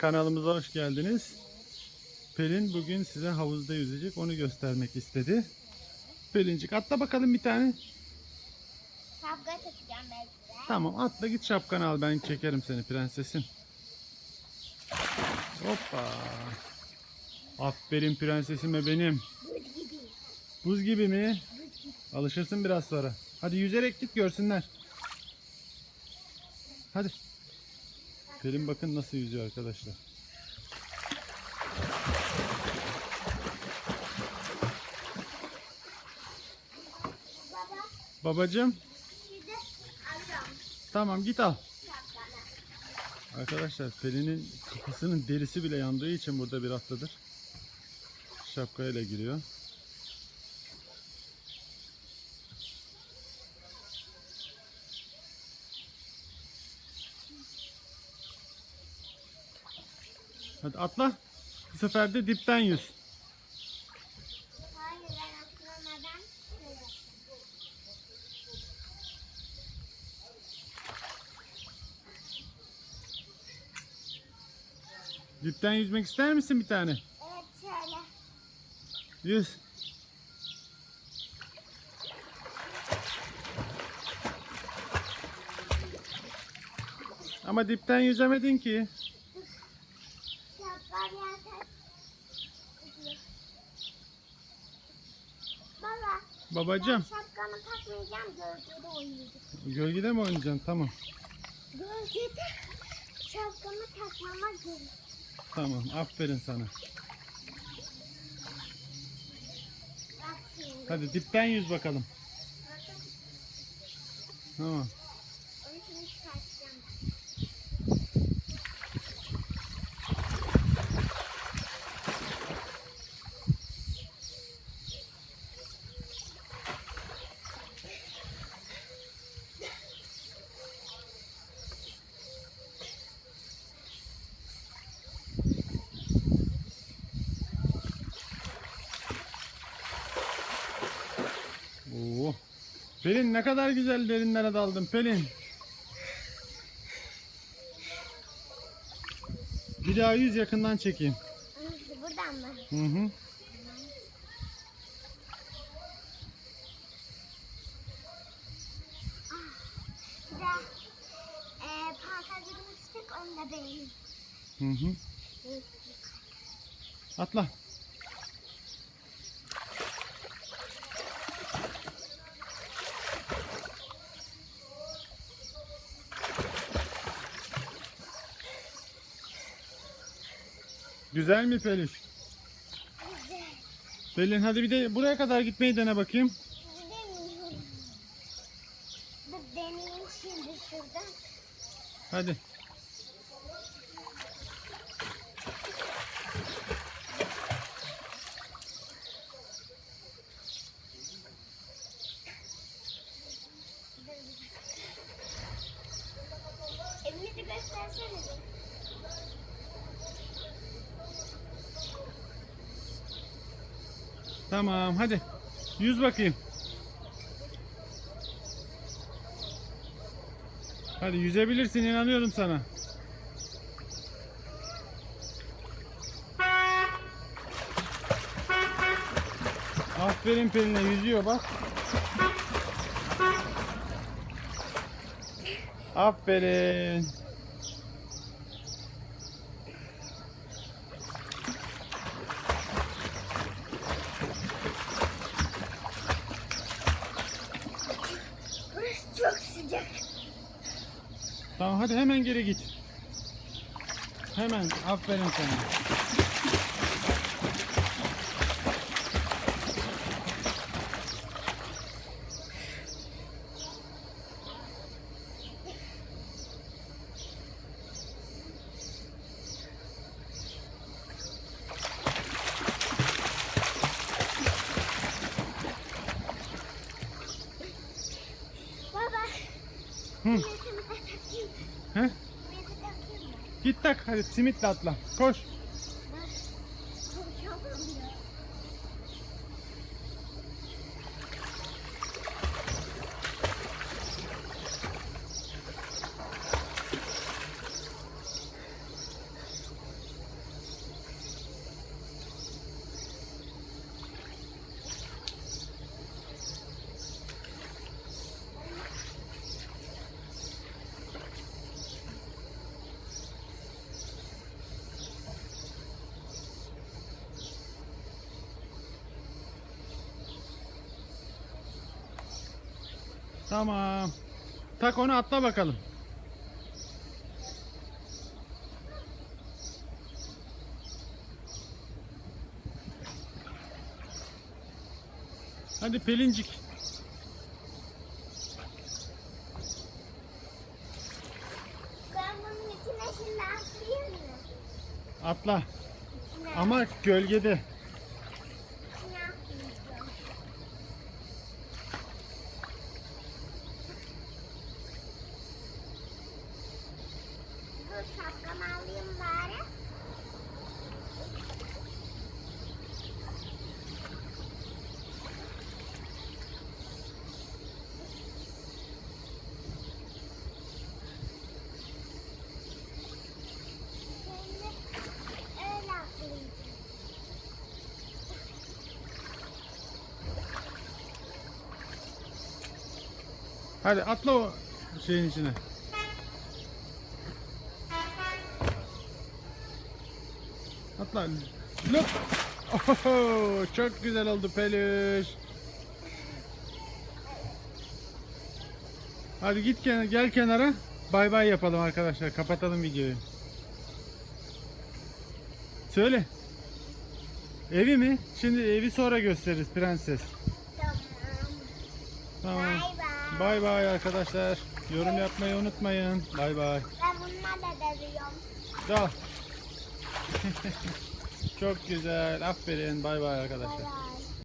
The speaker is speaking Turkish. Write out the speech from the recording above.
Kanalımıza hoş geldiniz. Pelin bugün size havuzda yüzecek. Onu göstermek istedi. Pelincik atla bakalım bir tane. Şapka takacağım de. Tamam atla git şapkanı al ben çekerim seni prensesim. Hoppa. Aferin prensesime benim. Buz gibi. Buz gibi mi? Buz gibi. Alışırsın biraz sonra. Hadi yüzerek git görsünler. Hadi. Pelin bakın nasıl yüzüyor arkadaşlar. Baba Babacım tamam git al. Arkadaşlar Pelin'in kafasının derisi bile yandığı için burada bir haftadır şapkayla giriyor. Hadi atla. Bu sefer de dipten yüz. Hayır ben atlamadan şöyle. Dipten yüzmek ister misin bir tane? Evet şöyle. Yüz. Ama dipten yüzemedin ki. Şapka yerken. Baba ben Babacım, şapkamı takmayacağım gölgede oynayacağım. gölgede mi oynayacaksın? Tamam. Gölgede şapkamı takmama gerek. Tamam. Aferin sana. Hadi dipten yüz bakalım. Tamam. onu şimdi çıkartacağım. Oo. Pelin ne kadar güzel derinlere daldın Pelin. Bir daha yüz yakından çekeyim. Buradan mı? Hı hı. E. Hı hı. Atla. Güzel mi Pelin? Güzel. Pelin hadi bir de buraya kadar gitmeyi dene bakayım. Deneyeyim şimdi şuradan. Hadi. Tamam hadi. Yüz bakayım. Hadi yüzebilirsin inanıyorum sana. Aferin Pelin'e yüzüyor bak. Aferin. Burası çok sıcak. Tamam hadi hemen geri git. Hemen aferin sana. Baba. Hı. He? Git tak hadi simitle atla. Koş. Tamam. Tak onu atla bakalım. Hadi Pelincik. Ben bunun içine şimdi atlayayım mı? Atla. İçine, Ama gölgede. Hadi atla o şeyin içine. Atla. Lup. Oho, çok güzel oldu peluş. Hadi git kenara, gel kenara. Bay bay yapalım arkadaşlar. Kapatalım videoyu. Söyle. Evi mi? Şimdi evi sonra gösteririz prenses. Tamam. Tamam. Bay Bay arkadaşlar. Yorum yapmayı unutmayın. Bay bay. Ben bununla da dövüyorum. Dal. Çok güzel. Aferin. Bay bay arkadaşlar. Bay bay.